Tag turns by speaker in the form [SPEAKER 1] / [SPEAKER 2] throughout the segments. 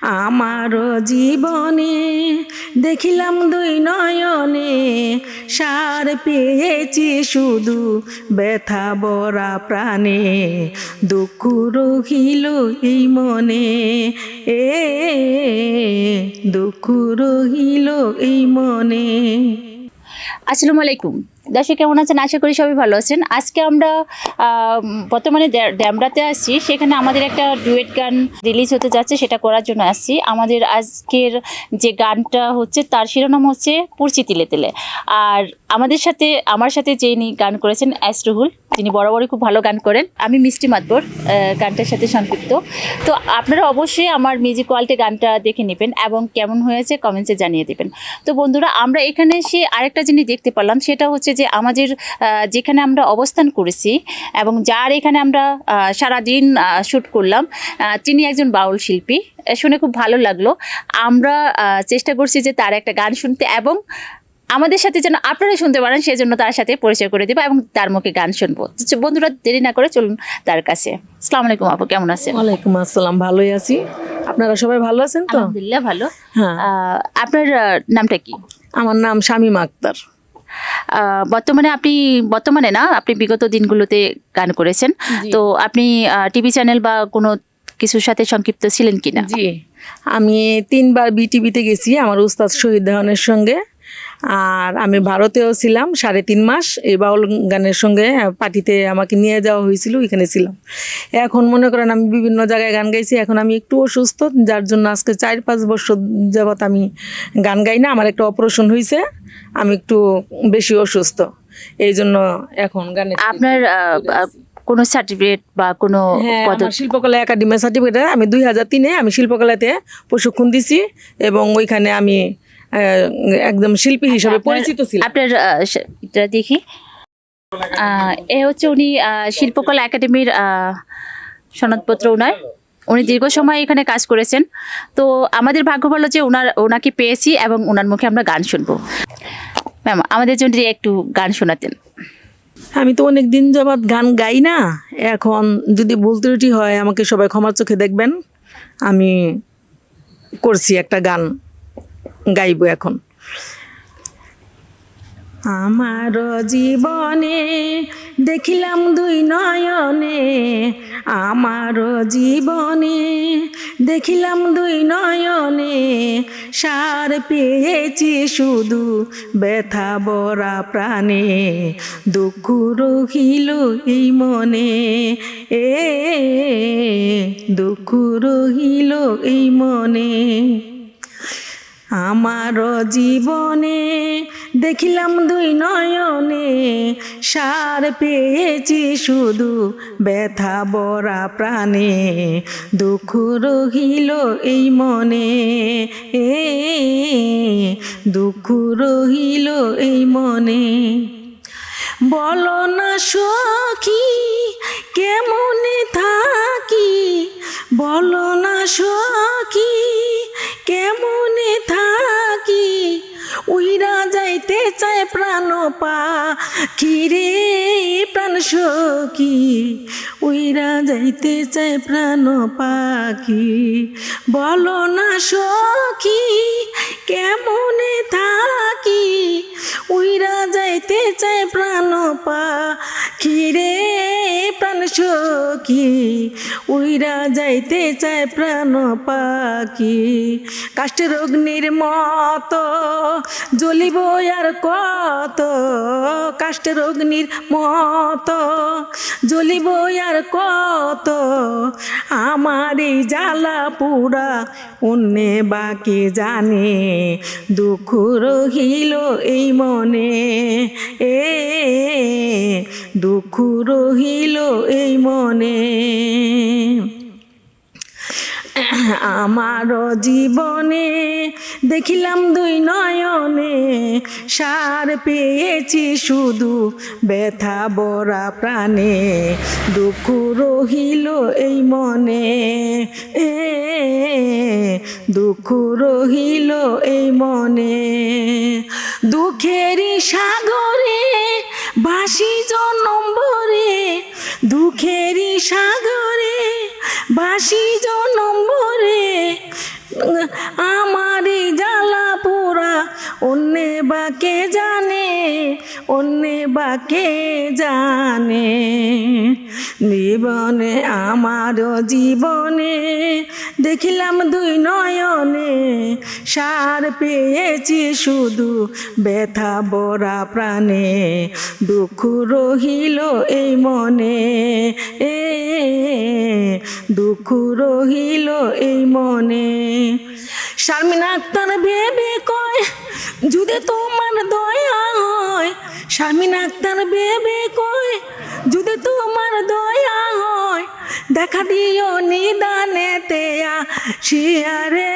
[SPEAKER 1] আমারও জীবনে দেখিলাম দুই নয়নে সার পেয়েছি শুধু ব্যথা বরা প্রাণে। দুঃখ রহিল এই মনে, এ দুঃখ রহিল এই মনে।
[SPEAKER 2] আসসালামু আলাইকুম। দর্শক কেমন আছেন? আশা করি সবাই ভালো আছেন। আজকে আমরা বর্তমানে ড্যা- ড্যামরাতে আসছি। সেখানে আমাদের একটা ডুয়েট গান রিলিজ হতে যাচ্ছে, সেটা করার জন্য আসছি। আমাদের আজকের যে গানটা হচ্ছে, তার শিরোনাম হচ্ছে পুরচি তিলে তিলে। আর আমাদের সাথে, আমার সাথে যিনি গান করেছেন এস রুহুল তিনি বরাবরই খুব ভালো গান করেন। আমি মিষ্টি মাতবর গানটার সাথে সংযুক্ত তো আপনারা অবশ্যই আমার মিউজিক কোয়ালিটি গানটা দেখে নেবেন এবং কেমন হয়েছে, কমেন্টসে জানিয়ে দেবেন। তো বন্ধুরা, আমরা এখানে এসে আরেকটা জিনিস দেখতে পারলাম, সেটা হচ্ছে যে আমাদের যেখানে আমরা অবস্থান করেছি এবং যার এখানে আমরা সারাদিন শ্যুট করলাম তিনি একজন বাউল শিল্পী। শুনে খুব ভালো লাগল। আমরা চেষ্টা করছি যে তার একটা গান শুনতে এবং আমাদের সাথে যেন আপনারা শুনতে পারেন সেজন্য তার সাথে পরিচয় করে দেবো এবং তার মুখে গান শুনব। বন্ধুরা দেরি না করে চলুন তার কাছে। আসসালামু আলাইকুম আপু কেমন আছেন?
[SPEAKER 1] ওয়ালাইকুম আসসালাম ভালোই আছি। আপনারা সবাই ভালো আছেন তো?
[SPEAKER 2] আলহামদুলিল্লাহ ভালো।
[SPEAKER 1] হ্যাঁ।
[SPEAKER 2] আপনার নামটা কি?
[SPEAKER 1] আমার নাম শামীম আক্তার।
[SPEAKER 2] বর্তমানে আপনি বর্তমানে না আপনি বিগত দিনগুলোতে গান করেছেন। তো আপনি টিভি চ্যানেল বা কোনো কিছুর সাথে সংক্ষিপ্ত ছিলেন কিনা?
[SPEAKER 1] জি। আমি তিনবার বিটিভিতে গেছি আমার উস্তাদ শহীদ দেওয়ানের সঙ্গে। আর আমি ভারতেও ছিলাম সাড়ে তিন মাস। এই বাউল গানের সঙ্গে পার্টিতে আমাকে নিয়ে যাওয়া হয়েছিল ওইখানে ছিলাম। এখন মনে করেন আমি বিভিন্ন জায়গায় গান গাইছি এখন আমি একটু অসুস্থ যার জন্য আজকে চার পাঁচ বছর যাবৎ আমি গান গাই না আমার একটা অপারেশন হয়েছে আমি একটু বেশি অসুস্থ। এই জন্য এখন গানে
[SPEAKER 2] আপনার কোনো সার্টিফিকেট বা কোনো
[SPEAKER 1] হ্যাঁ শিল্পকলা একাডেমি সার্টিফিকেট আমি দুই হাজার তিনে আমি শিল্পকলাতে প্রশিক্ষণ দিছি এবং ওইখানে আমি একদম শিল্পী হিসাবে পরিচিত ছিলাম।
[SPEAKER 2] আপনার এটা দেখি। এ হচ্ছে উনি শিল্পকলা একাডেমির সনদপত্র ওনার। উনি দীর্ঘ সময় এখানে কাজ করেছেন। তো আমাদের ভাগ্য ভালো যে ওনার ওনাকে পেয়েছি এবং ওনার মুখে আমরা গান শুনব। ম্যাম আমাদের জন্য একটু গান শোনাতেন।
[SPEAKER 1] আমি তো অনেক দিন যাবৎ গান গাই না। এখন যদি ভুল ত্রুটি হয় আমাকে সবাই ক্ষমার চোখে দেখবেন। আমি করছি একটা গান। গাইবো এখন। আমার জীবনে দেখিলাম দুই নয়নে, আমার জীবনে দেখিলাম দুই নয়নে, সার পেয়েছি শুধু ব্যথা বরা প্রাণে, দুঃখ রহিল এই মনে, এ দুঃখ রহিল এই মনে। আমার জীবনে দেখিলাম দুই নয়নে সার পেয়েছি শুধু ব্যথা বরা প্রাণে। দুঃখ রহিল এই মনে, এ, দুঃখ রহিল এই মনে। বলো না সখী, কেমনে থাকি? বলো না সখী, কেমনে থাকি চায় প্রাণ পা। কিরে প্রাণ সখী? উইরা যাইতে চায় প্রাণ পাখি। বলো না সখী, কেমন থাকি? উইরা যাইতে চায় প্রাণ পা। রে প্রাণ সখী উইরা যাইতে চায় প্রাণ পাখি। কাষ্টের অগ্নির মতো জ্বলিব আর কত কাষ্টের অগ্নির মত জ্বলিব আর কত আমার এই জ্বালা পুরা, অন্যে বাকি জানে। দুঃখ রহিল এই মনে, এ, দুঃখ রহিল এই মনে। আমার জীবনে দেখিলাম দুই নয়নে সার পেয়েছি শুধু ব্যথা বরা প্রাণে। দুঃখ রহিল এই মনে, এ, দুঃখ রহিল এই মনে। দুঃখেরই সাগরে বাসি জনম্বরে, দুঃখেরই সাগরে বাসি নম্বরে আমারই জ্বালা পোড়া, অন্যে বাকে জানে, অন্যে বাকে জানে। জীবনে আমারও জীবনে দেখিলাম দুই নয়নে, সার পেয়েছি শুধু ব্যথা বরা প্রাণে। দুঃখ রহিল এই মনে, এ দুঃখ রহিল এই মনে। শারমিন আক্তার ভেবে কয়, যদি তোমার দয়া হয়। শারমিন আক্তার ভেবে কয়, যদি তোমার দয়া হয়, দেখা দিও নিদানে তেয়া শিয়ারে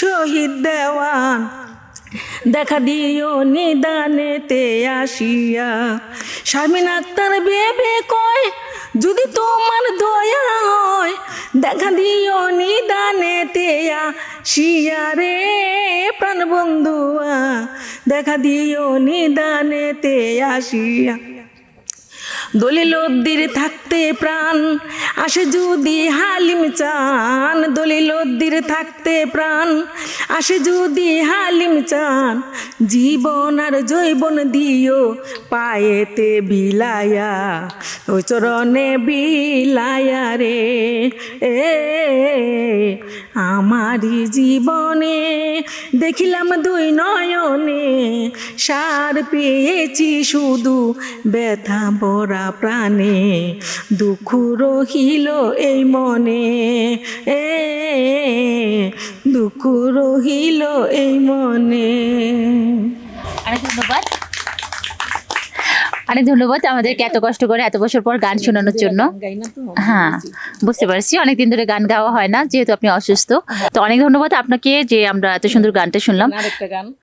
[SPEAKER 1] শহীদ দেওয়ান। দেখা দিও নিদানেতে আসিয়া শারমিন আক্তার ভেবে কয় যদি তোমার দয়া হয়, দেখা দিও নিদানে তেয়া রে প্রাণ বন্ধুয়া দেখা দিও নিদানে তেয়া আসিয়া দলিল উদ্দির থাকতে প্রাণ। আসে যদি হালিম চান, দলিল উদ্দির থাকতে প্রাণ। আসে যদি হালিম চান, জীবন আর জৈবন দিও পায়েতে বিলায়া। ও চরণে বিলায়া রে, এ আমারই জীবনে দেখিলাম দুই নয়নে সার পেয়েছি শুধু ব্যথা ভরা প্রাণে দুঃখ রহিল এই মনে। এ দুঃখ রহিল এই মনে।
[SPEAKER 2] অনেক ধন্যবাদ। অনেক ধন্যবাদ আমাদেরকে এত কষ্ট করে এত বছর পর গান শোনানোর জন্য। হ্যাঁ বুঝতে পারছি। অনেকদিন ধরে গান গাওয়া হয় না যেহেতু আপনি অসুস্থ। তো অনেক ধন্যবাদ আপনাকে যে আমরা এত সুন্দর গানটা শুনলাম।
[SPEAKER 1] আরেকটা গান।